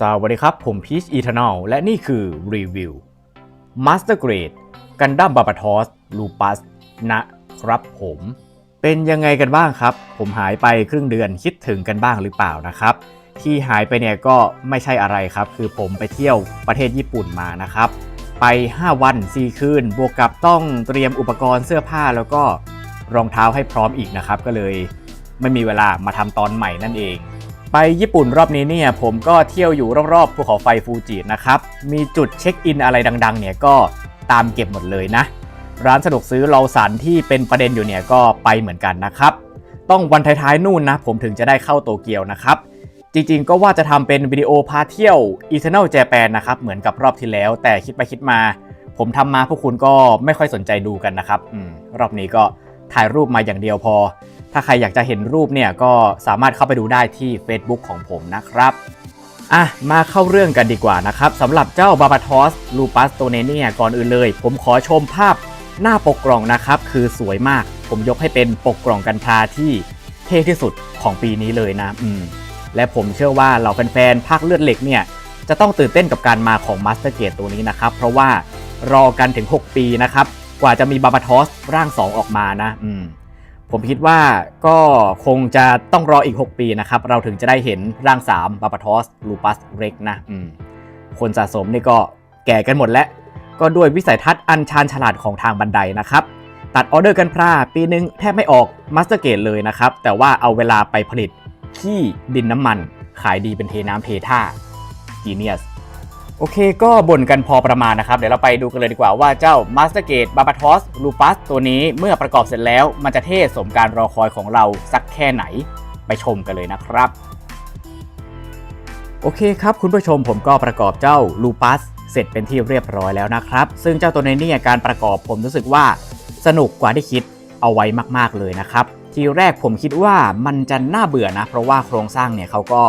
สวัสดีครับ ผมพีชอีเทอร์นลและนี่คือรีวิว Master Grade กันดั้มบาบาทอสลูปัสนะครับผม เป็นยังไงกันบ้างครับ ผมหายไปครึ่งเดือนคิดถึงกันบ้างหรือเปล่านะครับ ที่หายไปเนี่ยก็ไม่ใช่อะไรครับ คือผมไปเที่ยวประเทศญี่ปุ่นมานะครับ ไป 5 วัน 4 คืน บวกกับต้องเตรียมอุปกรณ์เสื้อผ้าแล้วก็รองเท้าให้พร้อมอีกนะครับ ก็เลยไม่มีเวลามาทำตอนใหม่นั่นเอง ไปญี่ปุ่นรอบนี้เนี่ยผมก็เที่ยวอยู่รอบๆภูเขาไฟฟูจินะครับ มีจุดเช็คอินอะไรดัง ๆ เนี่ยก็ตามเก็บหมดเลยนะ ร้านสะดวกซื้อเราสันที่เป็นประเด็นอยู่เนี่ยก็ไปเหมือนกันนะครับ ต้องวันท้ายๆนู่นนะ ผมถึงจะได้เข้าโตเกียวนะครับ จริงๆก็ว่าจะทำเป็นวิดีโอพาเที่ยว Eternal Japan นะครับ เหมือนกับรอบที่แล้ว แต่คิดไปคิดมา ผมทำมาพวกคุณก็ไม่ค่อยสนใจดูกันนะครับอรอบนี้ก็ถ่ายรูปมาอย่างเดียวพอ ถ้าใครอยากจะเห็นรูปเนี่ยก็สามารถเข้าไปดูได้ที่ Facebook ของผมนะครับอะมาเข้าเรื่องกันดีกว่านะครับสำหรับเจ้าบาบาทอสลูปัสโตเนเนียก่อนอื่นเลย ผมขอชมภาพหน้าปกกล่องนะครับ คือสวยมาก ผมยกให้เป็นปกกล่องกันพาที่เท่ที่สุดของปีนี้เลยนะอืมและผมเชื่อว่าเหล่าแฟนๆภาคเลือดเหล็กเนี่ย จะต้องตื่นเต้นกับการมาของมาสเตอร์เกตตัวนี้นะครับ เพราะว่ารอกันถึง 6 ปีนะครับ กว่าจะมีบาบาทอสร่าง 2 ออกมานะอืม ผมคิดว่าก็คงจะต้องรออีก 6 ปีนะครับ เราถึงจะได้เห็นร่าง 3 บาบาทอส ลูปัส เร็กนะคนสะสมนี่ก็แก่กันหมดแล้ว ก็ด้วยวิสัยทัศน์อันชาญฉลาดของทางบันไดนะครับ ตัดออเดอร์กันพร่าปีนึงแทบไม่ออกมาสเตอร์เกตเลยนะครับ แต่ว่าเอาเวลาไปผลิตขี้ดินน้ำมัน ขายดีเป็นเทน้ำเทท่า Genius โอเคก็บ่นกันพอประมาณนะครับ เดี๋ยวเราไปดูกันเลยดีกว่าว่าเจ้า Master Gate b a b a t o s Lupus ตัวนี้เมื่อประกอบเสร็จแล้ว มันจะเท่สมการรอคอยของเราสักแค่ไหนไปชมกันเลยนะครับ โอเคครับคุณผู้ชมผมก็ประกอบเจ้า Lupus เสร็จเป็นที่เรียบร้อยแล้วนะครับ ซึ่งเจ้าตัวนี้เนี่ยการประกอบผมรู้สึกว่าสนุกกว่าที่คิดเอาไว้มาก ๆเลยนะครับ ทีแรกผมคิดว่ามันจะน่าเบื่อนะ เพราะว่าโครงสร้างเนี่ยเขาก็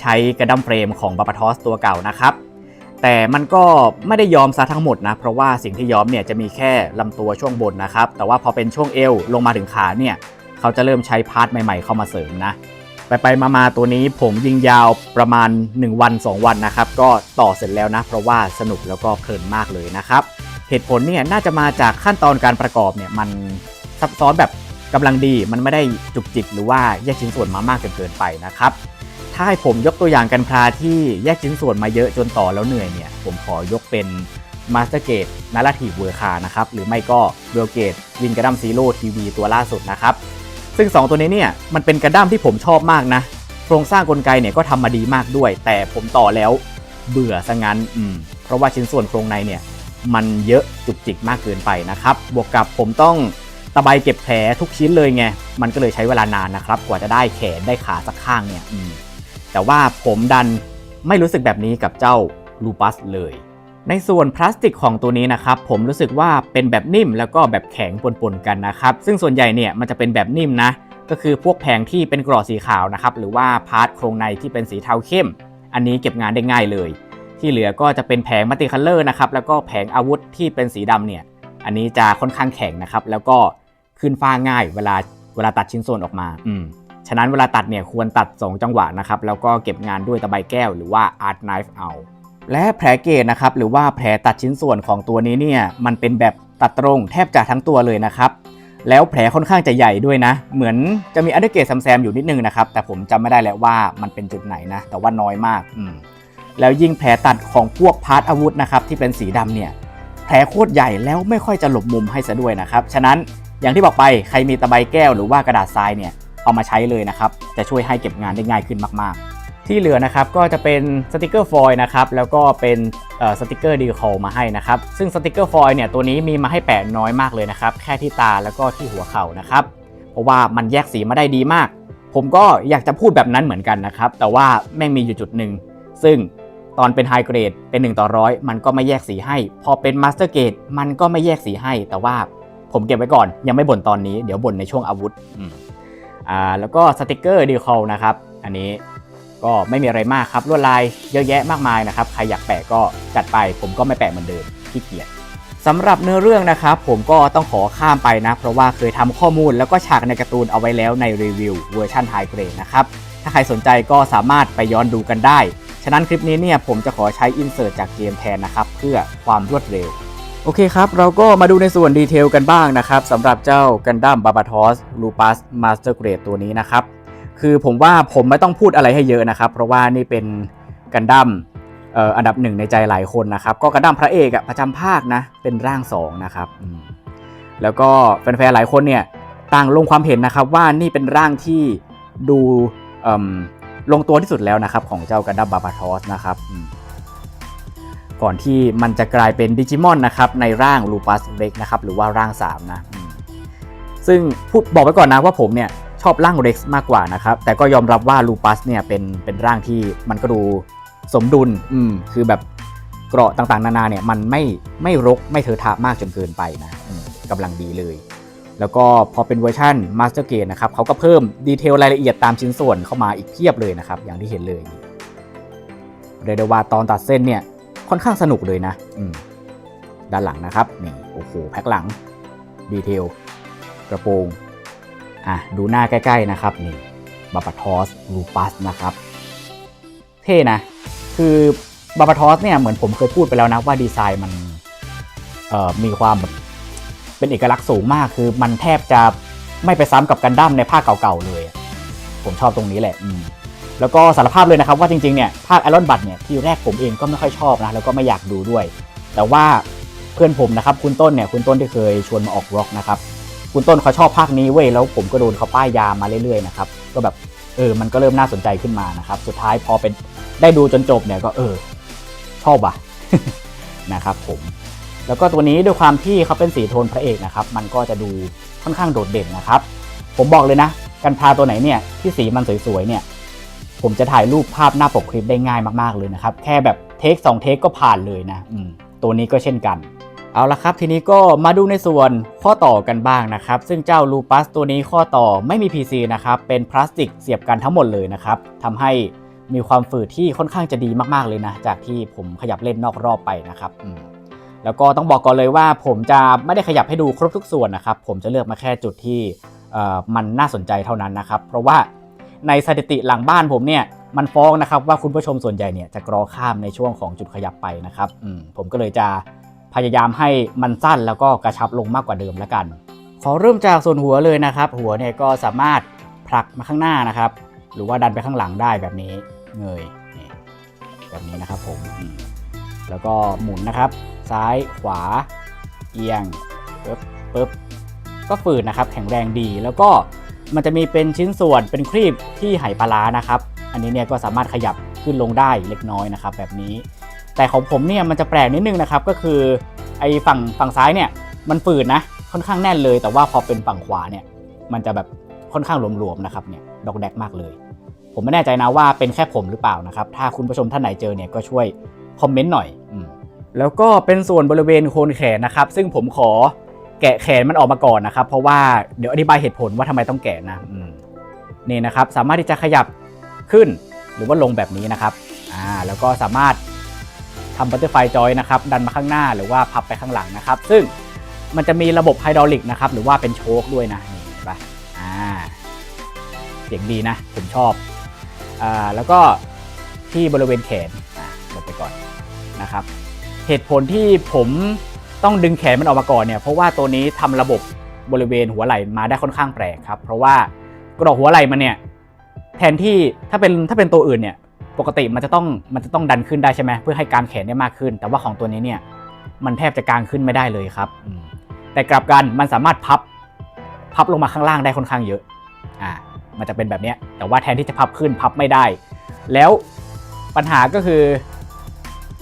ใช้กระดัมเฟรมของบาบาทอสตัวเก่านะครับ แต่มันก็ไม่ได้ยอมซะทั้งหมดนะ เพราะว่าสิ่งที่ยอมเนี่ยจะมีแค่ลำตัวช่วงบนนะครับ แต่ว่าพอเป็นช่วงเอวลงมาถึงขาเนี่ยเขาจะเริ่มใช้พาร์ทใหม่ๆเข้ามาเสริมนะ ไปไปมามาตัวนี้ผมยิงยาวประมาณ 1 วัน 2 วันนะครับ ก็ต่อเสร็จแล้วนะ เพราะว่าสนุกแล้วก็เพลินมากเลยนะครับ เหตุผลเนี่ยน่าจะมาจากขั้นตอนการประกอบเนี่ยมันซับซ้อนแบบกำลังดีมันไม่ได้จุกจิกหรือว่าแยกชิ้นส่วนมามากจนเกินไปนะครับ ถ้าให้ผมยกตัวอย่างกันพลาที่แยกชิ้นส่วนมาเยอะจนต่อแล้วเหนื่อยเนี่ย ผมขอยกเป็น Master Gate นาราทีเวอร์คานะครับ หรือไม่ก็เวลเกตวินกระดัมซีโร่ทีวีตัวล่าสุดนะครับ ซึ่ง 2 ตัวนี้เนี่ย มันเป็นกระด้ามที่ผมชอบมากนะ โครงสร้างกลไกเนี่ยก็ทำมาดีมากด้วย แต่ผมต่อแล้วเบื่อซะงั้นอืมเพราะว่าชิ้นส่วนโครงในเนี่ย มันเยอะจุกจิกมากเกินไปนะครับ บวกกับผมต้องตะไบเก็บแผลทุกชิ้นเลยไง มันก็เลยใช้เวลานานนะครับ กว่าจะได้แขนได้ขาสักข้างเนี่ยอืม แต่ว่าผมดันไม่รู้สึกแบบนี้กับเจ้าลูปัสเลย ในส่วนพลาสติกของตัวนี้นะครับ ผมรู้สึกว่าเป็นแบบนิ่มแล้วก็แบบแข็งปนๆกันนะครับ ซึ่งส่วนใหญ่เนี่ยมันจะเป็นแบบนิ่มนะ ก็คือพวกแผงที่เป็นกรอบสีขาวนะครับ หรือว่าพาร์ทโครงในที่เป็นสีเทาเข้ม อันนี้เก็บงานได้ง่ายเลย ที่เหลือก็จะเป็นแผงมัลติคัลเลอร์นะครับ แล้วก็แผงอาวุธที่เป็นสีดำเนี่ย อันนี้จะค่อนข้างแข็งนะครับ แล้วก็ขึ้นฟ้าง่ายเวลาเวลาตัดชิ้นส่วนออกมา อืม ฉะนั้นเวลาตัดเนี่ยควรตัด 2 จังหวะนะครับ แล้วก็เก็บงานด้วยตะไบแก้วหรือว่า art knife เอา และแผลเกตนะครับหรือว่าแผลตัดชิ้นส่วนของตัวนี้เนี่ยมันเป็นแบบตัดตรงแทบจะทั้งตัวเลยนะครับแล้วแผลค่อนข้างจะใหญ่ด้วยนะ เหมือนจะมีอันเดอร์เกตแซมอยู่นิดนึงนะครับ แต่ผมจำไม่ได้แล้วว่ามันเป็นจุดไหนนะ แต่ว่าน้อยมากอืมแล้วยิ่งแผลตัดของพวกพาร์ทอาวุธนะครับที่เป็นสีดำเนี่ย แผลโคตรใหญ่แล้วไม่ค่อยจะหลบมุมให้ซะด้วยนะครับ ฉะนั้นอย่างที่บอกไปใครมีตะไบแก้วหรือว่ากระดาษทรายเนี่ย เอามาใช้เลยนะครับ จะช่วยให้เก็บงานได้ง่ายขึ้นมาก ๆ ที่เหลือนะครับก็จะเป็นสติกเกอร์ฟอยล์นะครับแล้วก็เป็นสติกเกอร์ดีคอลมาให้นะครับ ซึ่งสติกเกอร์ฟอยล์เนี่ยตัวนี้มีมาให้แปะน้อยมากเลยนะครับ แค่ที่ตาแล้วก็ที่หัวเข่านะครับ เพราะว่ามันแยกสีมาได้ดีมาก ผมก็อยากจะพูดแบบนั้นเหมือนกันนะครับ แต่ว่าแม่งมีอยู่จุดหนึ่ง ซึ่งตอนเป็นไฮเกรดเป็น 1 ต่อร้อยมันก็ไม่แยกสีให้ พอเป็นมาสเตอร์เกรดมันก็ไม่แยกสีให้ แต่ว่าผมเก็บไว้ก่อนยังไม่บ่นตอนนี้เดี๋ยวบ่นในช่วงอาวุธ อ่าแล้วก็สติกเกอร์ดีคอลนะครับ อันนี้ก็ไม่มีอะไรมากครับลวดลายเยอะแยะมากมายนะครับ ใครอยากแปะก็จัดไป ผมก็ไม่แปะเหมือนเดิมขี้เกียจสำหรับเนื้อเรื่องนะครับผมก็ต้องขอข้ามไปนะ เพราะว่าเคยทำข้อมูลแล้วก็ฉากในการ์ตูนเอาไว้แล้วในรีวิวเวอร์ชันไฮเกรดนะครับ ถ้าใครสนใจก็สามารถไปย้อนดูกันได้ ฉะนั้นคลิปนี้เนี่ยผมจะขอใช้อินเสิร์ตจากเกมแทนนะครับ เพื่อความรวดเร็ว โอเคครับ เราก็มาดูในส่วนดีเทลกันบ้างนะครับสำหรับเจ้ากันดั้มบาบาทอสลูปัสมาสเตอร์เกรดตัวนี้นะครับ คือผมว่าผมไม่ต้องพูดอะไรให้เยอะนะครับ เพราะว่านี่เป็นกันดั้มอันดับหนึ่งในใจหลายคนนะครับ ก็กันดั้มพระเอกอะประจำภาคนะ เป็นร่างสองนะครับ แล้วก็แฟนๆหลายคนเนี่ยต่างลงความเห็นนะครับว่านี่เป็นร่างที่ดูลงตัวที่สุดแล้วนะครับของเจ้ากันดั้มบาบาทอสนะครับ ก่อนที่มันจะกลายเป็นดิจิมอนนะครับในร่างลูปัสเร็กนะครับหรือว่าร่าง3นะซึ่งพูดบอกไว้ก่อนนะว่าผมเนี่ยชอบร่างเร็กซ์มากกว่านะครับแต่ก็ยอมรับว่าลูปัสเนี่ยเป็นเป็นร่างที่มันก็ดูสมดุลอืมคือแบบเกราะต่างๆ นานาเนี่ยมันไม่ไม่รกไม่เทอะทะมากจนเกินไปนะกำลังดีเลย แล้วก็พอเป็นเวอร์ชันมาสเตอร์เกนนะครับเขาก็เพิ่มดีเทลรายละเอียดตามชิ้นส่วนเข้ามาอีกเพียบเลยนะครับอย่างที่เห็นเลยเรียกได้ว่าตอนตัดเส้นเนี่ย ค่อนข้างสนุกเลยนะอืมด้านหลังนะครับนี่โอ้โหแพ็คหลังดีเทลกระโปรงอะดูหน้าใกล้ ๆนะครับนี่บาบาทอสลูปัสนะครับ เท่นะ คือบาบาทอสเนี่ยเหมือนผมเคยพูดไปแล้วนะว่าดีไซน์มันเอ่อมีความแบบเป็นเอกลักษณ์สูงมากคือมันแทบจะไม่ไปซ้ำกับกันดั้มในภาคเก่าๆเลยอะผมชอบตรงนี้แหละอืม แล้วก็สารภาพเลยนะครับว่าจริงๆเนี่ยภาคไอรอนบัตเนี่ยที่แรกผมเองก็ไม่ค่อยชอบนะแล้วก็ไม่อยากดูด้วย แต่ว่าเพื่อนผมนะครับคุณต้นเนี่ยคุณต้นที่เคยชวนมาออกร็อกนะครับคุณต้นเขาชอบภาคนี้เว้ยแล้วผมก็โดนเขาป้ายยามาเรื่อยๆนะครับก็แบบเออมันก็เริ่มน่าสนใจขึ้นมานะครับสุดท้ายพอเป็นได้ดูจนจบเนี่ยก็เออ ชอบว่ะนะครับผมแล้วก็ตัวนี้ด้วยความที่เขาเป็นสีโทนพระเอกนะครับมันก็จะดูค่อนข้างโดดเด่นนะครับ ผมบอกเลยนะ กันพาตัวไหนเนี่ยที่สีมันสวยๆเนี่ย ผมจะถ่ายรูปภาพหน้าปกคลิปได้ง่ายมากๆเลยนะครับ แค่แบบเทค2เทคก็ผ่านเลยนะตัวนี้ก็เช่นกัน เอาละครับทีนี้ก็มาดูในส่วนข้อต่อกันบ้างนะครับ ซึ่งเจ้าลูปัสตัวนี้ข้อต่อไม่มี PC นะครับ เป็นพลาสติกเสียบกันทั้งหมดเลยนะครับทำให้มีความฝืดที่ค่อนข้างจะดีมากๆเลยนะ จากที่ผมขยับเล่นนอกรอบไปนะครับแล้วก็ต้องบอกก่อนเลยว่าผมจะไม่ได้ขยับให้ดูครบทุกส่วนนะครับ ผมจะเลือกมาแค่จุดที่มันน่าสนใจเท่านั้นนะครับ เพราะว่า ในสถิติหลังบ้านผมเนี่ยมันฟ้องนะครับว่าคุณผู้ชมส่วนใหญ่เนี่ยจะกรอข้ามในช่วงของจุดขยับไปนะครับผมก็เลยจะพยายามให้มันสั้นแล้วก็กระชับลงมากกว่าเดิมแล้วกัน ขอเริ่มจากส่วนหัวเลยนะครับ หัวเนี่ยก็สามารถผลักมาข้างหน้านะครับ หรือว่าดันไปข้างหลังได้แบบนี้เงยแบบนี้นะครับผมอืมแล้วก็หมุนนะครับ ซ้ายขวา เอียงปึ๊บปึ๊บก็ฝืดนะครับ แข็งแรงดีแล้วก็ มันจะมีเป็นชิ้นส่วนเป็นครีบที่ไหปลาร้านะครับ อันนี้เนี่ยก็สามารถขยับขึ้นลงได้เล็กน้อยนะครับ แบบนี้ แต่ของผมเนี่ยมันจะแปลกนิดนึงนะครับ ก็คือไอ้ฝั่งฝั่งซ้ายเนี่ยมันฝืดนะค่อนข้างแน่นเลย แต่ว่าพอเป็นฝั่งขวาเนี่ยมันจะแบบค่อนข้างหลวมๆนะครับเนี่ยดอกแดกมากเลย ผมไม่แน่ใจนะว่าเป็นแค่ผมหรือเปล่านะครับ ถ้าคุณผู้ชมท่านไหนเจอเนี่ยก็ช่วยคอมเมนต์หน่อยอแล้วก็เป็นส่วนบริเวณโคนแขนนะครับ ซึ่งผมขอ แกะแขนมันออกมาก่อนนะครับ เพราะว่าเดี๋ยวอธิบายเหตุผลว่าทำไมต้องแกะนะนี่นะครับสามารถที่จะขยับขึ้นหรือว่าลงแบบนี้นะครับอ่าแล้วก็สามารถทำบัตเตอร์ไฟจอยนะครับดันมาข้างหน้าหรือว่าพับไปข้างหลังนะครับ ซึ่งมันจะมีระบบไฮดรอลิกนะครับหรือว่าเป็นโชคด้วยนะนี่เห็นปะอ่าเสียงดีนะผมชอบอ่าแล้วก็ที่บริเวณแขนอ่าลงไปก่อนนะครับ เหตุผลที่ผม ต้องดึงแขนมันออกมาก่อนเนี่ยเพราะว่าตัวนี้ทำระบบบริเวณหัวไหล่มาได้ค่อนข้างแปลกครับ เพราะว่ากระดอกหัวไหล่มันเนี่ยแทนที่ถ้าเป็นถ้าเป็นตัวอื่นเนี่ยปกติมันจะต้องมันจะต้องดันขึ้นได้ใช่ไหมเพื่อให้การแขนได้มากขึ้น แต่ว่าของตัวนี้เนี่ยมันแทบจะกางขึ้นไม่ได้เลยครับ แต่กลับกันมันสามารถพับพับลงมาข้างล่างได้ค่อนข้างเยอะอ่ามันจะเป็นแบบเนี้ยแต่ว่าแทนที่จะพับขึ้นพับไม่ได้ แล้วปัญหาก็คือ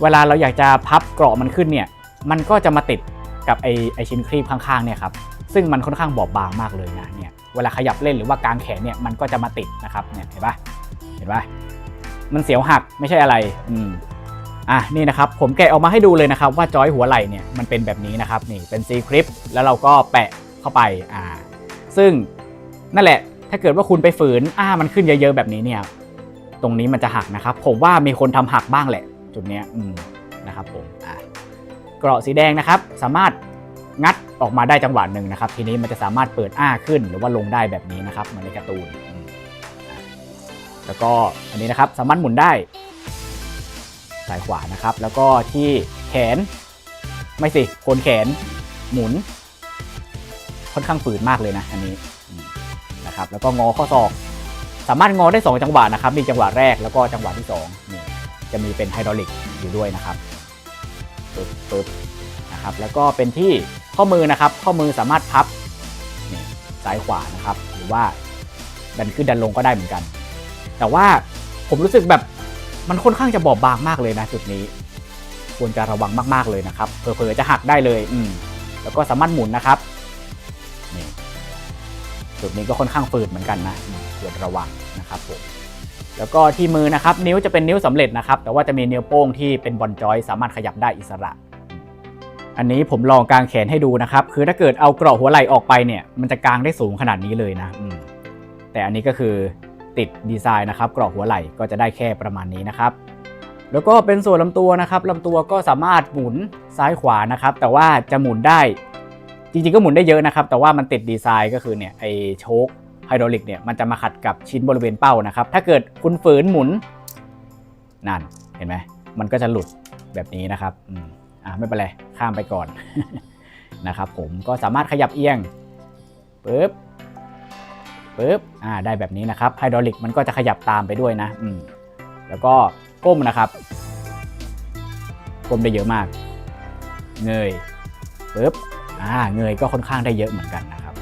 เวลาเราอยากจะพับเกราะมันขึ้นเนี่ย มันก็จะมาติดกับไอไอชิ้นครีบข้างๆเนี่ยครับซึ่งมันค่อนข้างบอบบางมากเลยนะเนี่ยเวลาขยับเล่นหรือว่ากางแขนเนี่ยมันก็จะมาติดนะครับเนี่ยเห็นปะเห็นปะมันเสียวหักไม่ใช่อะไรอืมอะนี่นะครับผมแกะออกมาให้ดูเลยนะครับว่าจอยหัวไหล่เนี่ยมันเป็นแบบนี้นะครับนี่เป็นซีคลิปแล้วเราก็แปะเข้าไปอ่าซึ่งนั่นแหละถ้าเกิดว่าคุณไปฝืนอ่ามันขึ้นเยอะๆแบบนี้เนี่ยตรงนี้มันจะหักนะครับ ผมว่ามีคนทำหักบ้างแหละ จุดเนี้ยอืมนะครับผมอะ เกราะสีแดงนะครับ สามารถงัดออกมาได้จังหวะหนึ่งนะครับ ทีนี้มันจะสามารถเปิดอ้าขึ้นหรือว่าลงได้แบบนี้นะครับเหมือนในการ์ตูน แล้วก็อันนี้นะครับสามารถหมุนได้ซ้ายขวานะครับ แล้วก็ที่แขนไม่สิโคนแขนหมุน ค่อนข้างฝืนมากเลยนะอันนี้นะครับ แล้วก็งอข้อศอก สามารถงอได้ 2 จังหวะนะครับ มีจังหวะแรกแล้วก็จังหวะที่2นี่จะมีเป็นไฮดรอลิกอยู่ด้วยนะครับ ปึ๊บปึ๊บนะครับแล้วก็เป็นที่ข้อมือนะครับ ข้อมือสามารถพับนี่ซ้ายขวานะครับ หรือว่าดันขึ้นดันลงก็ได้เหมือนกัน แต่ว่าผมรู้สึกแบบมันค่อนข้างจะบอบบางมากเลยนะจุดนี้ ควรจะระวังมากๆเลยนะครับเผลอๆจะหักได้เลยอืมแล้วก็สามารถหมุนนะครับนี่จุดนี้ก็ค่อนข้างฝืดเหมือนกันนะควรระวังนะครับผม แล้วก็ที่มือนะครับนิ้วจะเป็นนิ้วสำเร็จนะครับ แต่ว่าจะมีนิ้วโป้งที่เป็นบอลจอย สามารถขยับได้อิสระ อันนี้ผมลองกางแขนให้ดูนะครับ คือถ้าเกิดเอากรอบหัวไหล่ออกไปเนี่ยมันจะกางได้สูงขนาดนี้เลยนะแต่อันนี้ก็คือติดดีไซน์นะครับ กรอบหัวไหล่ก็จะได้แค่ประมาณนี้นะครับ แล้วก็เป็นส่วนลำตัวนะครับลำตัวก็สามารถหมุนซ้ายขวานะครับ แต่ว่าจะหมุนได้จริงๆก็หมุนได้เยอะนะครับ แต่ว่ามันติดดีไซน์ก็คือเนี่ยไอโชค ไฮดรอลิกเนี่ยมันจะมาขัดกับชิ้นบริเวณเป้านะครับ ถ้าเกิดคุณฝืนหมุนนั่นเห็นไหมมันก็จะหลุดแบบนี้นะครับอ่าไม่เป็นไรข้ามไปก่อนนะครับ ผมก็สามารถขยับเอียงปึ๊บปึ๊บอ่าได้แบบนี้นะครับไฮดรอลิกมันก็จะขยับตามไปด้วยนะอืมแล้วก็ก้มนะครับก้มได้เยอะมาก เงยปึ๊บอ่าเงยก็ค่อนข้างได้เยอะเหมือนกันนะครับ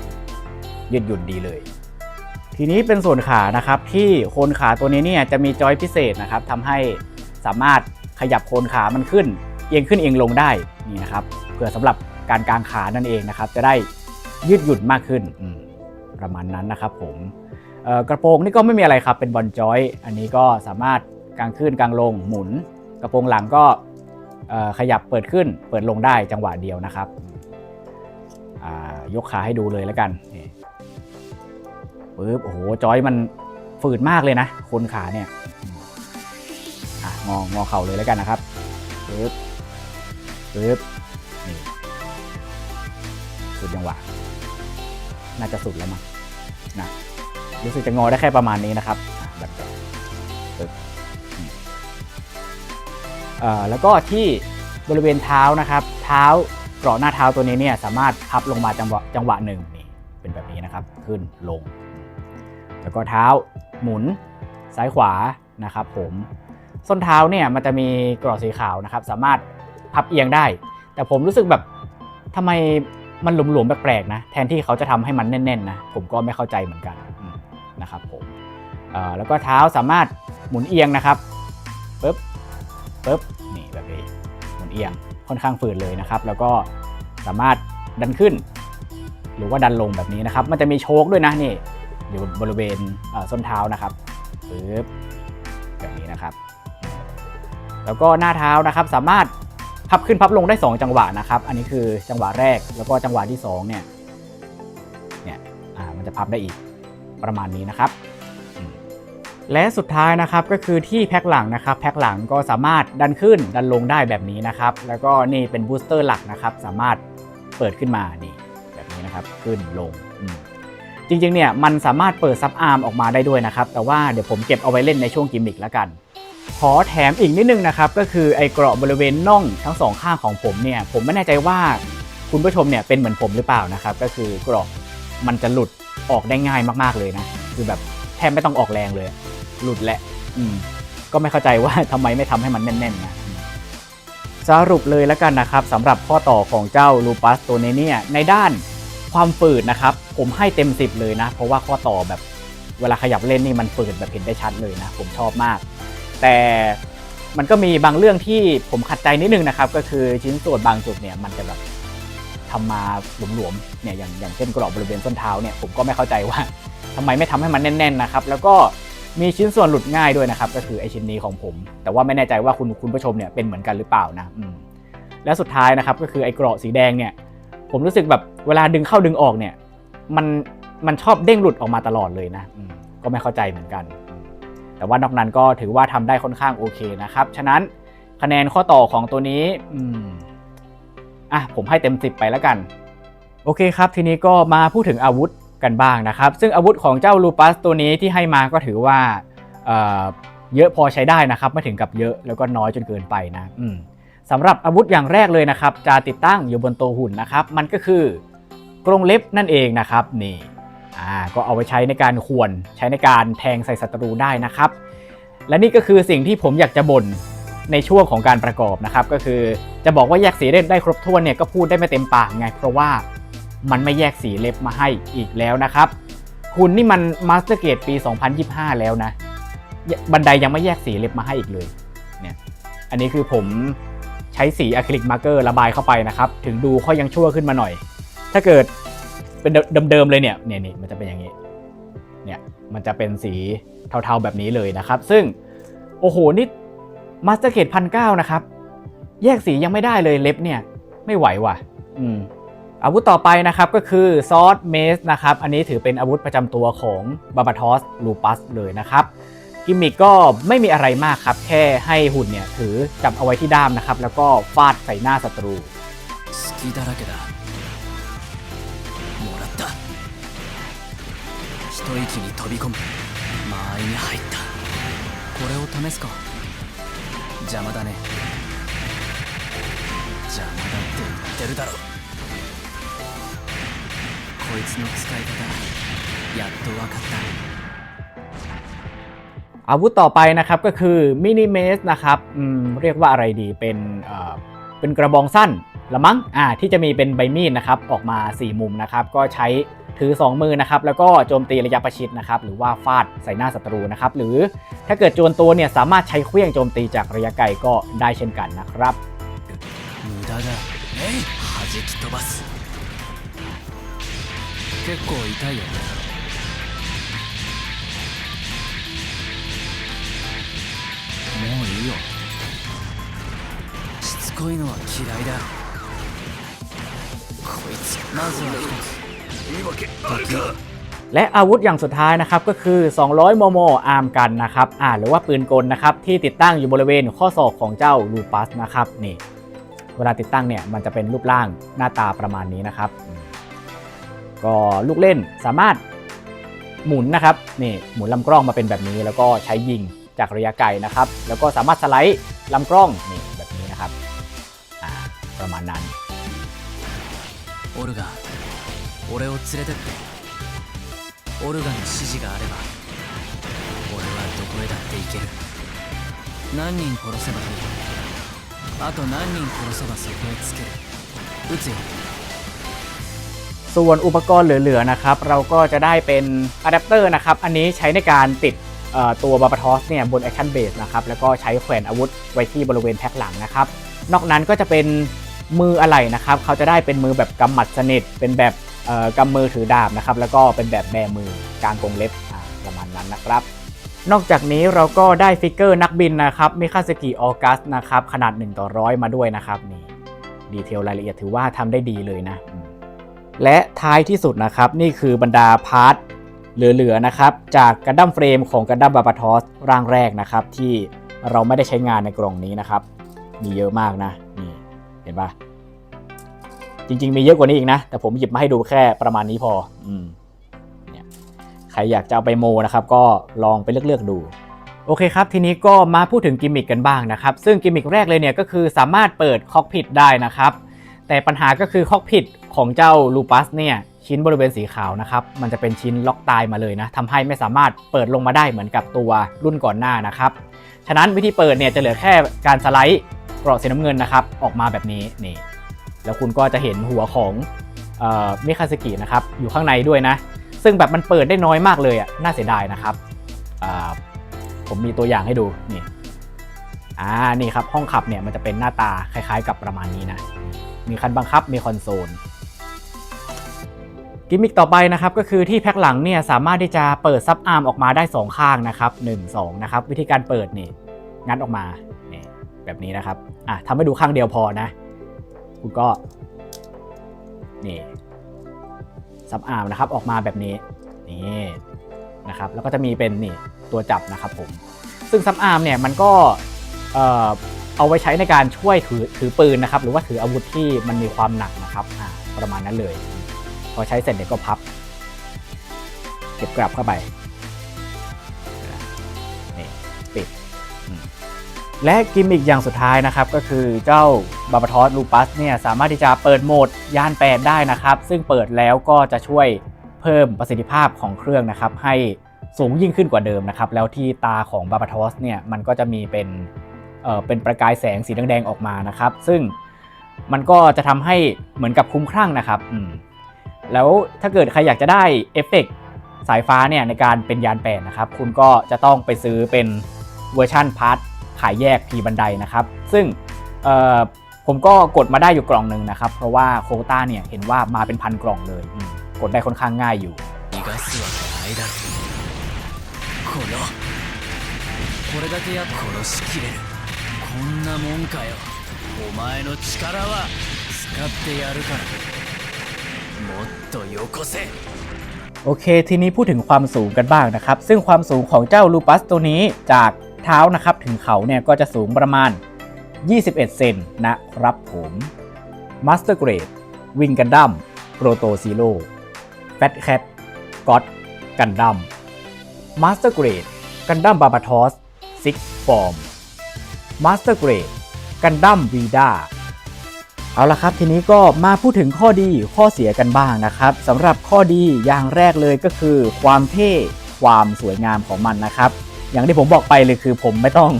ยืดหยุ่นดีเลย ทีนี้เป็นส่วนขานะครับที่โคนขาตัวนี้เนี่ยจะมีจอยพิเศษนะครับทำให้สามารถขยับโคนขามันขึ้น เอียงขึ้นเอียงลงได้นี่นะครับเพื่อสำหรับการกางขานั่นเองนะครับ จะได้ยืดหยุ่นมากขึ้นประมาณนั้นนะครับผมกระโปรงนี่ก็ไม่มีอะไรครับเป็นบอลจอย อันนี้ก็สามารถกางขึ้นกางลงหมุน กระโปรงหลังก็ขยับเปิดขึ้นเปิดลงได้จังหวะเดียวนะครับยกขาให้ดูเลยแล้วกัน ปึ๊บโอ้โหจอยมันฝืดมากเลยนะโคนขาเนี่ยอะงองอเข่าเลยแล้วกันนะครับปึ๊บปึ๊บนี่สุดจังหวะ น่าจะสุดแล้วมั้งนะรู้สึกจะงอได้แค่ประมาณนี้นะครับแบบปึ๊บเอ่อแล้วก็ที่บริเวณเท้านะครับ เท้าเกราะหน้าเท้าตัวนี้เนี่ยสามารถพับลงมาจังหวะจังหวะหนึ่งนี่เป็นแบบนี้นะครับ ขึ้นลง แล้วก็เท้าหมุนซ้ายขวานะครับผมส้นเท้าเนี่ยมันจะมีกรอบสีขาวนะครับ สามารถพับเอียงได้ แต่ผมรู้สึกแบบทำไมมันหลวมๆแปลกๆนะแทนที่เขาจะทำให้มันแน่นๆนะผมก็ไม่เข้าใจเหมือนกันนะครับผมแล้วก็เท้าสามารถหมุนเอียงนะครับปึ๊บปุ๊บนี่แบบนี้หมุนเอียงค่อนข้างฝืดเลยนะครับ แล้วก็สามารถดันขึ้น หรือว่าดันลงแบบนี้นะครับ มันจะมีโชคด้วยนะนี่ อยู่บริเวณส้นเท้านะครับปึ๊บแบบนี้นะครับ แล้วก็หน้าเท้านะครับสามารถพับขึ้นพับลงได้ 2 จังหวะนะครับ อันนี้คือจังหวะแรกแล้วก็จังหวะที่2เนี่ยเนี่ยมันจะพับได้อีกประมาณนี้นะครับ และสุดท้ายนะครับก็คือที่แพ็คหลังนะครับ แพ็คหลังก็สามารถดันขึ้นดันลงได้แบบนี้นะครับ แล้วก็นี่เป็นบูสเตอร์หลักนะครับ สามารถเปิดขึ้นมานี่แบบนี้นะครับขึ้นลงอ จริงๆเนี่ยมันสามารถเปิดซับอาร์มออกมาได้ด้วยนะครับ แต่ว่าเดี๋ยวผมเก็บเอาไว้เล่นในช่วงกิมมิคแล้วกัน ขอแถมอีกนิดนึงนะครับ ก็คือไอ้เกราะบริเวณน่องทั้งสองข้างของผมเนี่ยผมไม่แน่ใจว่าคุณผู้ชมเนี่ยเป็นเหมือนผมหรือเปล่านะครับ ก็คือเกราะมันจะหลุดออกได้ง่ายมากๆเลยนะ คือแบบแทบไม่ต้องออกแรงเลย หลุดแหละอืมก็ไม่เข้าใจว่าทำไมไม่ทำให้มันแน่นๆนะสรุปเลยแล้วกันนะครับสำหรับข้อต่อของเจ้าลูปัสตัวนี้เนี่ยในด้าน ความฝืดนะครับ ผมให้เต็ม 10 เลยนะ เพราะว่าข้อต่อแบบเวลาขยับเล่นนี่มันฝืดแบบเห็นได้ชัดเลยนะ ผมชอบมาก แต่มันก็มีบางเรื่องที่ผมขัดใจนิดนึงนะครับ ก็คือชิ้นส่วนบางจุดเนี่ยมันจะแบบทำมาหลวมๆเนี่ยอย่างอย่างเช่นกรอบบริเวณส้นเท้าเนี่ยผมก็ไม่เข้าใจว่าทำไมไม่ทำให้มันแน่น ๆนะครับ แล้วก็มีชิ้นส่วนหลุดง่ายด้วยนะครับ ก็คือไอชิ้นนี้ของผม แต่ว่าไม่แน่ใจว่าคุณคุณผู้ชมเนี่ยเป็นเหมือนกันหรือเปล่านะและสุดท้ายนะครับก็คือไอกราะสีแดงเนี่ย ผมรู้สึกแบบเวลาดึงเข้าดึงออกเนี่ย มันมันชอบเด้งหลุดออกมาตลอดเลยนะอืมก็ไม่เข้าใจเหมือนกันอืมแต่ว่านอกนั้นก็ถือว่าทำได้ค่อนข้างโอเคนะครับ ฉะนั้นคะแนนข้อต่อของตัวนี้อืมอะผมให้เต็ม 10 ไปแล้วกัน โอเคครับ ทีนี้ก็มาพูดถึงอาวุธกันบ้างนะครับ ซึ่งอาวุธของเจ้าลูปัสตัวนี้ที่ให้มาก็ถือว่าเอ่อเยอะพอใช้ได้นะครับ ไม่ถึงกับเยอะแล้วก็น้อยจนเกินไปนะอืม สำหรับอาวุธอย่างแรกเลยนะครับ จะติดตั้งอยู่บนตัวหุ่นนะครับ มันก็คือกรงเล็บนั่นเองนะครับนี่อ่าก็เอาไว้ใช้ในการข่วนใช้ในการแทงใส่ศัตรูได้นะครับ และนี่ก็คือสิ่งที่ผมอยากจะบ่นในช่วงของการประกอบนะครับ ก็คือจะบอกว่าแยกสีได้ได้ครบถ้วนเนี่ยก็พูดได้ไม่เต็มปากไง เพราะว่ามันไม่แยกสีเล็บมาให้อีกแล้วนะครับ คุณนี่มันมาสเตอร์เกตปี 2025 แล้วนะ บันไดยังไม่แยกสีเล็บมาให้อีกเลยเนี่ยอันนี้คือผม ช้สีอะคริลิกมาร์เกอร์ระบายเข้าไปนะครับ ถึงดูเขายังชั่วขึ้นมาหน่อย ถ้าเกิดเป็นเดิมๆเลยเนี่ยเนี่ยนี่มันจะเป็นอย่างนี้ เนี่ยมันจะเป็นสีเทาๆแบบนี้เลยนะครับ ซึ่งโอ้โหนี่มาสเตอร์เกตพันเก้านะครับ แยกสียังไม่ได้เลยเล็บเนี่ย ไม่ไหวว่ะ อืมอาวุธต่อไปนะครับก็คือซอสเมสนะครับ อันนี้ถือเป็นอาวุธประจำตัวของบาบาทอสลูปัสเลยนะครับ กิมมิกก็ไม่มีอะไรมากครับ แค่ให้หุ่นเนี่ยถือจับเอาไว้ที่ด้ามนะครับ แล้วก็ฟาดใส่หน้าศัตรู 隙だらけだもらった一息に飛び込む間合いに入ったこれを試すか邪魔だね邪魔だって言ってるだろこいつの使い方やっと分かった อาวุธต่อไปนะครับก็คือมินิเมสนะครับอืมเรียกว่าอะไรดีเป็นเอ่อเป็นกระบองสั้นละมั้งอ่าที่จะมีเป็นใบมีดนะครับออกมา 4 มุมนะครับ ก็ใช้ถือ 2 มือนะครับ แล้วก็โจมตีระยะประชิดนะครับ หรือว่าฟาดใส่หน้าศัตรูนะครับ หรือถ้าเกิดโจรตัวเนี่ยสามารถใช้เครื่องโจมตีจากระยะไกลก็ได้เช่นกันนะครับ 無駄だ弾き飛ばす結構痛いよ もういいよしつこいのは嫌いだこいつまずは一つ และอาวุธอย่างสุดท้ายนะครับก็คือ 200 มม อาร์มกันนะครับอ่าหรือว่าปืนกลนะครับที่ติดตั้งอยู่บริเวณข้อศอกของเจ้าลูปัสนะครับนี่ เวลาติดตั้งเนี่ยมันจะเป็นรูปร่างหน้าตาประมาณนี้นะครับอืมก็ลูกเล่นสามารถหมุนนะครับนี่หมุนลำกล้องมาเป็นแบบนี้ แล้วก็ใช้ยิง จากระยะไกลนะครับ แล้วก็สามารถสไลด์ลำกล้องนี่แบบนี้นะครับอ่าประมาณนั้น オルガン俺を連れてってオルガンの指示があれば俺はどこへだって行ける何人殺せばいいあと何人殺せばそこへつける撃つよ ส่วนอุปกรณ์เหลือๆนะครับ เราก็จะได้เป็นอะแดปเตอร์นะครับ อันนี้ใช้ในการติดเอ่อ ตัวบาบาทอสเนี่ยบนแอคชั่นเบสนะครับแล้วก็ใช้แขวนอาวุธไว้ที่บริเวณแพ็คหลังนะครับ นอกนั้นก็จะเป็นมืออะไหล่นะครับ เขาจะได้เป็นมือแบบกำหมัดสนิท เป็นแบบกำมือถือดาบนะครับ แล้วก็เป็นแบบแบมือกลางกรงเล็บประมาณนั้นนะครับ นอกจากนี้เราก็ได้ฟิกเกอร์นักบินนะครับมิคาสกิออกัสนะครับขนาด 1 ต่อร้อยมาด้วยนะครับนี่ดีเทลรายละเอียดถือว่าทำได้ดีเลยนะ และท้ายที่สุดนะครับนี่คือบรรดาพาร์ท เหลือๆนะครับจากกันดั้มเฟรมของกันดั้มบาบาทอสร่างแรกนะครับที่เราไม่ได้ใช้งานในกล่องนี้นะครับ มีเยอะมากนะนี่เห็นปะจริง ๆ มีเยอะกว่านี้อีกนะ แต่ผมหยิบมาให้ดูแค่ประมาณนี้พออืมเนี่ยใครอยากจะเอาไปโมนะครับ ก็ลองไปเลือกๆดูโอเคครับ ทีนี้ก็มาพูดถึงกิมมิคกันบ้างนะครับ ซึ่งกิมมิคแรกเลยเนี่ยก็คือสามารถเปิดคอกพิทได้นะครับ แต่ปัญหาก็คือคอกพิทของเจ้าลูปัสเนี่ย ชิ้นบริเวณสีขาวนะครับ มันจะเป็นชิ้นล็อกตายมาเลยนะทำให้ไม่สามารถเปิดลงมาได้เหมือนกับตัวรุ่นก่อนหน้านะครับ ฉะนั้นวิธีเปิดเนี่ยจะเหลือแค่การสไลด์เกราะสีน้ำเงินนะครับ ออกมาแบบนี้นี่ แล้วคุณก็จะเห็นหัวของมิคาสกินะครับอยู่ข้างในด้วยนะ ซึ่งแบบมันเปิดได้น้อยมากเลยอะน่าเสียดายนะครับอ่าผมมีตัวอย่างให้ดูนี่อ่านี่ครับห้องขับเนี่ยมันจะเป็นหน้าตาคล้ายๆ กับประมาณนี้นะมีคันบังคับมีคอนโซล กิมมิคต่อไปนะครับก็คือที่แพ็คหลังเนี่ยสามารถที่จะเปิดซับอาร์มออกมาได้ 2 ข้างนะครับ1 2นะครับวิธีการเปิดนี่งัดออกมานี่แบบนี้นะครับอะทำให้ดูข้างเดียวพอนะ คุณก็นี่ซับอาร์มนะครับออกมาแบบนี้นี่นะครับแล้วก็จะมีเป็นนี่ตัวจับนะครับผมซึ่งซับอาร์มเนี่ยมันก็เอ่อเอาไว้ใช้ในการช่วยถือถือปืนนะครับหรือว่าถืออาวุธที่มันมีความหนักนะครับประมาณนั้นเลย พอใช้เสร็จเดี๋ยก็พับ เก็บกลับเข้าไปนี่ปิด และกิมมิกอย่างสุดท้ายนะครับ ก็คือเจ้าบาบาทอสลูปัสเนี่ยสามารถที่จะเปิดโหมดยานแปดได้นะครับ ซึ่งเปิดแล้วก็จะช่วยเพิ่มประสิทธิภาพของเครื่องนะครับ ให้สูงยิ่งขึ้นกว่าเดิมนะครับ แล้วที่ตาของบาบาทอสเนี่ยมันก็จะมีเป็นเอ่อเป็นประกายแสงสีแดงๆออกมานะครับ ซึ่งมันก็จะทำให้เหมือนกับคุ้มคลั่งนะครับ อืม แล้วถ้าเกิดใครอยากจะได้เอฟเฟกต์สายฟ้าเนี่ยในการเป็นยานแปดนะครับ คุณก็จะต้องไปซื้อเป็นเวอร์ชั่นพาร์ท ขายแยกพีบันไดนะครับ ซึ่งเอ่อผมก็กดมาได้อยู่กล่องหนึ่งนะครับ เพราะว่าโควต้าเนี่ยเห็นว่ามาเป็นพันกล่องเลยอืมกดได้ค่อนข้างง่ายอยู่ 逃がすわけないだろこのこれだけや殺しきれるこんなもんかよお前の力は使ってやるからもっとよこせ โอเค ทีนี้พูดถึงความสูงกันบ้างนะครับ ซึ่งความสูงของเจ้าลูปัสตัวนี้จากเท้านะครับถึงเขาเนี่ยก็จะสูงประมาณ 21 เซนนะครับผมมาสเตอร์เกรดวิงกันดัมโปรโตซีโร่แฟตแคทก็อดกันดัมมาสเตอร์เกรดกันดัมบาบาทอสซิกฟอร์มมาสเตอร์เกรดกันดัมวีดา เอาละครับทีนี้ก็มาพูดถึงข้อดีข้อเสียกันบ้างนะครับสำหรับข้อดีอย่างแรกเลยก็คือ ความเท่ความสวยงามของมันนะครับ อย่างที่ผมบอกไปเลยคือผมไม่ต้อง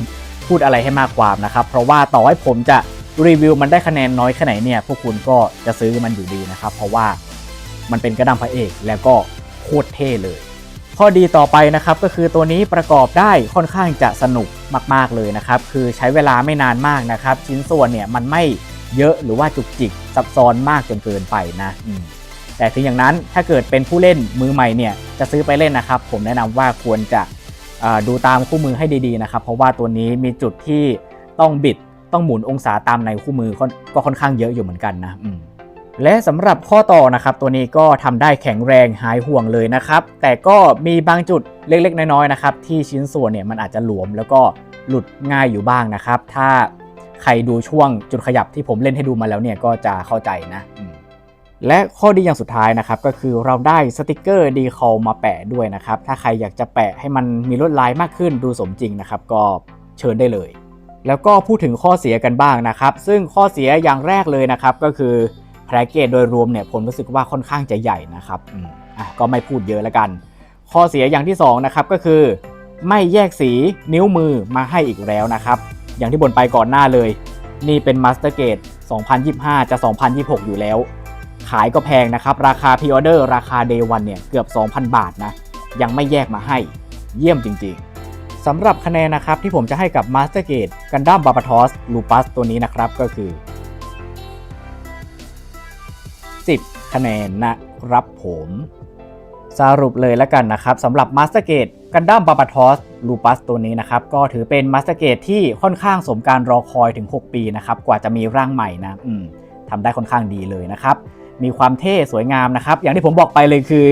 พูดอะไรให้มากความนะครับ เพราะว่าต่อให้ผมจะรีวิวมันได้คะแนนน้อยแค่ไหนเนี่ยพวกคุณก็จะซื้อมันอยู่ดีนะครับ เพราะว่ามันเป็นกระดังพระเอกแล้วก็โคตรเท่เลย ข้อดีต่อไปนะครับก็คือตัวนี้ประกอบได้ค่อนข้างจะสนุกมาก ๆเลยนะครับ คือใช้เวลาไม่นานมากนะครับ ชิ้นส่วนเนี่ยมันไม่ เยอะหรือว่าจุกจิกซับซ้อนมากจนเกินไปนะแต่ถึงอย่างนั้นถ้าเกิดเป็นผู้เล่นมือใหม่เนี่ยจะซื้อไปเล่นนะครับ ผมแนะนำว่าควรจะดูตามคู่มือให้ดีๆนะครับ เพราะว่าตัวนี้มีจุดที่ต้องบิดต้องหมุนองศาตามในคู่มือก็ค่อนข้างเยอะอยู่เหมือนกันนะและสำหรับข้อต่อนะครับ ตัวนี้ก็ทำได้แข็งแรงหายห่วงเลยนะครับ แต่ก็มีบางจุดเล็กๆ น้อยๆนะครับ ที่ชิ้นส่วนเนี่ยมันอาจจะหลวมแล้วก็หลุดง่ายอยู่บ้างนะครับ ถ้า ใครดูช่วงจุดขยับที่ผมเล่นให้ดูมาแล้วเนี่ยก็จะเข้าใจนะและข้อดีอย่างสุดท้ายนะครับก็คือเราได้สติกเกอร์ดีคอลมาแปะด้วยนะครับ ถ้าใครอยากจะแปะให้มันมีลวดลายมากขึ้นดูสมจริงนะครับก็เชิญได้เลย แล้วก็พูดถึงข้อเสียกันบ้างนะครับ ซึ่งข้อเสียอย่างแรกเลยนะครับก็คือแพ็กเกจโดยรวมเนี่ยผมรู้สึกว่าค่อนข้างจะใหญ่นะครับอะก็ไม่พูดเยอะแล้วกัน ข้อเสียอย่างที่2นะครับก็คือ ไม่แยกสีนิ้วมือมาให้อีกแล้วนะครับ อย่างที่บ่นไปก่อนหน้าเลย นี่เป็น Master g a t e 2025 จะ 2026 อยู่แล้ว ขายก็แพงนะครับ ราคาพ r ออเดอร์ราคา Day 1เนี่ย เกือบ 2,000 บาทนะ ยังไม่แยกมาให้ เยี่ยมจริงๆ สำหรับคะแนนนะครับ ที่ผมจะให้กับ Master g a t e Gundam Barbatos Lupus ตัวนี้นะครับ ก็คือ 10 คะแนนนะครับผม สรุปเลยแล้วกันนะครับสำหรับ Master g a t e Gundam Barbatos Lupus ตัวนี้นะครับก็ถือเป็น Master g a t e ที่ค่อนข้างสมการรอคอยถึง 6 ปีนะครับกว่าจะมีร่างใหม่นะอืมทำได้ค่อนข้างดีเลยนะครับ มีความเท่สวยงามนะครับ อย่างที่ผมบอกไปเลยคือ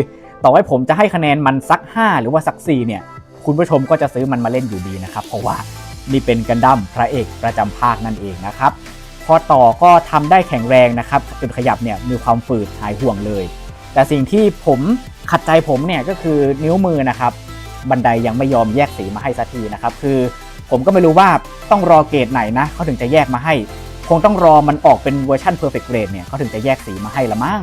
ต่อให้ผมจะให้คะแนนมันสัก 5 หรือว่าสัก 4 เนี่ย คุณผู้ชมก็จะซื้อมันมาเล่นอยู่ดีนะครับ เพราะว่านี่เป็นกันดั้มพระเอกประจำภาคนั่นเองนะครับพอต่อก็ทำได้แข็งแรงนะครับจุดขยับเนี่ยมีความฝืดหายห่วงเลย แต่สิ่งที่ผมขัดใจผมเนี่ยก็คือนิ้วมือนะครับ บันไดยังไม่ยอมแยกสีมาให้สักทีนะครับ คือผมก็ไม่รู้ว่าต้องรอเกรดไหนนะเขาถึงจะแยกมาให้ คงต้องรอมันออกเป็นเวอร์ชัน Perfect Grade เนี่ยเขาถึงจะแยกสีมาให้ละมั้ง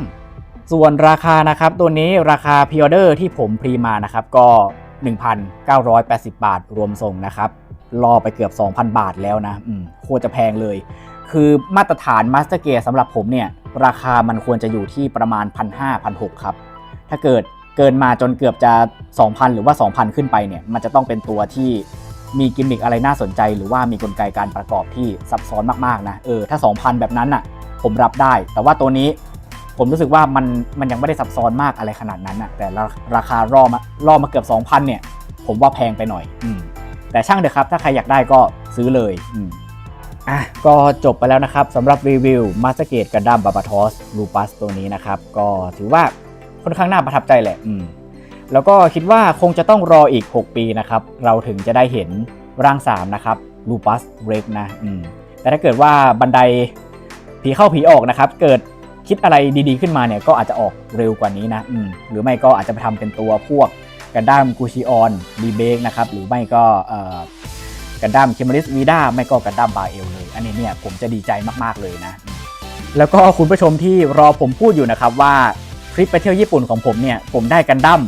ส่วนราคานะครับ ตัวนี้ราคาพ r ออเดอร์ที่ผมพรีมานะครับก็ 1,980 บาทรวมส่งนะครับรอไปเกือบ 2,000 บาทแล้วนะอืมโคตรจะแพงเลย คือมาตรฐาน Master Gear สำหรับผมเนี่ย ราคามันควรจะอยู่ที่ประมาณ 1,500-1,600 ครับ ถ้าเกิด เกินมาจนเกือบจะ 2,000 หรือว่า 2,000 ขึ้นไปเนี่ยมันจะต้องเป็นตัวที่มีกิมมิคอะไรน่าสนใจ หรือว่ามีกลไกการประกอบที่ซับซ้อนมากๆนะเออถ้า 2,000 แบบนั้นอะผมรับได้ แต่ว่าตัวนี้ผมรู้สึกว่ามันมันยังไม่ได้ซับซ้อนมากอะไรขนาดนั้นอะแต่ราราคาร่อมาล่อมาเกือบ 2,000 เนี่ย ผมว่าแพงไปหน่อยอืมแต่ช่างเถอะครับ ถ้าใครอยากได้ก็ซื้อเลยอืมอะก็จบไปแล้วนะครับสำหรับรีวิว Master Gate Gundam Barbatos Lupus ตัวนี้นะครับ ก็ถือว่า ค่อนข้างน่าประทับใจแหละอืมแล้วก็คิดว่าคงจะต้องรออีก 6 ปีนะครับ เราถึงจะได้เห็นร่าง 3 นะครับ Lupus Break นะอืมแต่ถ้าเกิดว่าบันไดผีเข้าผีออกนะครับ เกิดคิดอะไรดีๆขึ้นมาเนี่ยก็อาจจะออกเร็วกว่านี้นะอืมหรือไม่ก็อาจจะไปทำเป็นตัวพวกกันดั้มกูชิออนดีเบกนะครับ หรือไม่ก็เอ่อกันดั้มเคมริสวีด้าไม่ก็กันดั้มบาเอลเลย อันนี้เนี่ยผมจะดีใจมากๆเลยนะ แล้วก็คุณผู้ชมที่รอผมพูดอยู่นะครับว่า ทริปไปเที่ยวญี่ปุ่นของผมเนี่ยผมได้กันดั้ม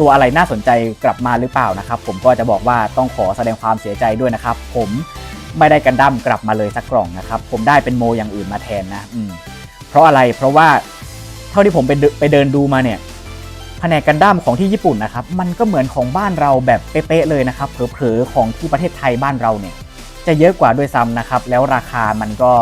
ตัวอะไรน่าสนใจกลับมาหรือเปล่านะครับ ผมก็จะบอกว่าต้องขอแสดงความเสียใจด้วยนะครับ ผมไม่ได้กันดั้มกลับมาเลยสักกล่องนะครับ ผมได้เป็นโมอย่างอื่นมาแทนนะอืมเพราะอะไรเพราะว่าเท่าที่ผมไปเดินไปเดินดูมาเนี่ยแผนกกันดั้มของที่ญี่ปุ่นนะครับ มันก็เหมือนของบ้านเราแบบเป๊ะๆเลยนะครับเผลอๆของที่ประเทศไทยบ้านเราเนี่ย จะเยอะกว่าด้วยซ้ำนะครับ แล้วราคามันก็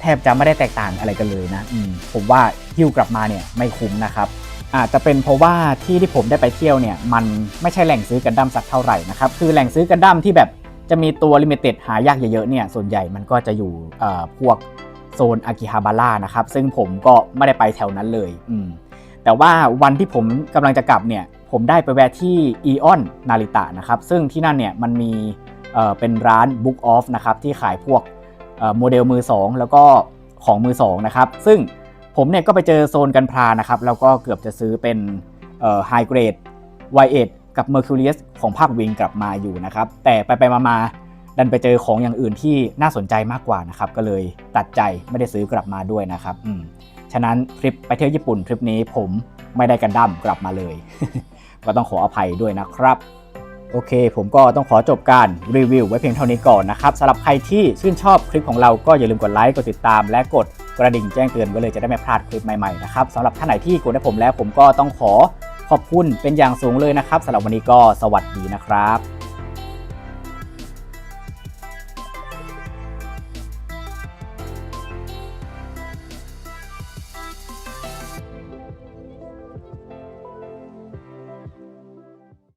แทบจะไม่ได้แตกต่างอะไรกันเลยนะมผมว่าฮิ้วกลับมาเนี่ยไม่คุ้มนะครับอาจจะเป็นเพราะว่าที่ที่ผมได้ไปเที่ยวเนี่ยมันไม่ใช่แหล่งซื้อกันดั้มสักเท่าไหร่นะครับคือแหล่งซื้อกันดั้มที่แบบจะมีตัวลิมิเต็ดหายากเยอะๆเนี่ยส่วนใหญ่มันก็จะอยู่พวกโซนอากิฮาบาร่านะครับซึ่งผมก็ไม่ได้ไปแถวนั้นเลยอืมแต่ว่าวันที่ผมกำลังจะกลับเนี่ยผมได้ไปแวะที่อีออนนาริตะนะครับซึ่งที่นั่นเนี่ยมันมีเอ่อเป็นร้าน Book Off นะครับที่ขายพวก โมเดลมือ 2 แล้วก็ของมือ2นะครับซึ่งผมเนี่ยก็ไปเจอโซนกันพลานะครับแล้วก็เกือบจะซื้อเป็นเอ่อ High Grade Y8 กับ Mercurius ของภาควิงกลับมาอยู่นะครับ แต่ไปไปมามาดันไปเจอของอย่างอื่นที่น่าสนใจมากกว่านะครับ ก็เลยตัดใจไม่ได้ซื้อกลับมาด้วยนะครับอืมฉะนั้นทริปไปเที่ยวญี่ปุ่นทริปนี้ผมไม่ได้กันดั้มกลับมาเลย ก็ต้องขออภัยด้วยนะครับ โอเค ผมก็ต้องขอจบการรีวิวไว้เพียงเท่านี้ก่อนนะครับสำหรับใครที่ชื่นชอบคลิปของเราก็อย่าลืมกดไลค์กดติดตามและกดกระดิ่งแจ้งเตือนไว้เลยจะได้ไม่พลาดคลิปใหม่ๆนะครับสำหรับท่านไหนที่กดให้ผมแล้วผมก็ต้องขอขอบคุณเป็นอย่างสูงเลยนะครับสำหรับวันนี้ก็สวัสดีนะครับ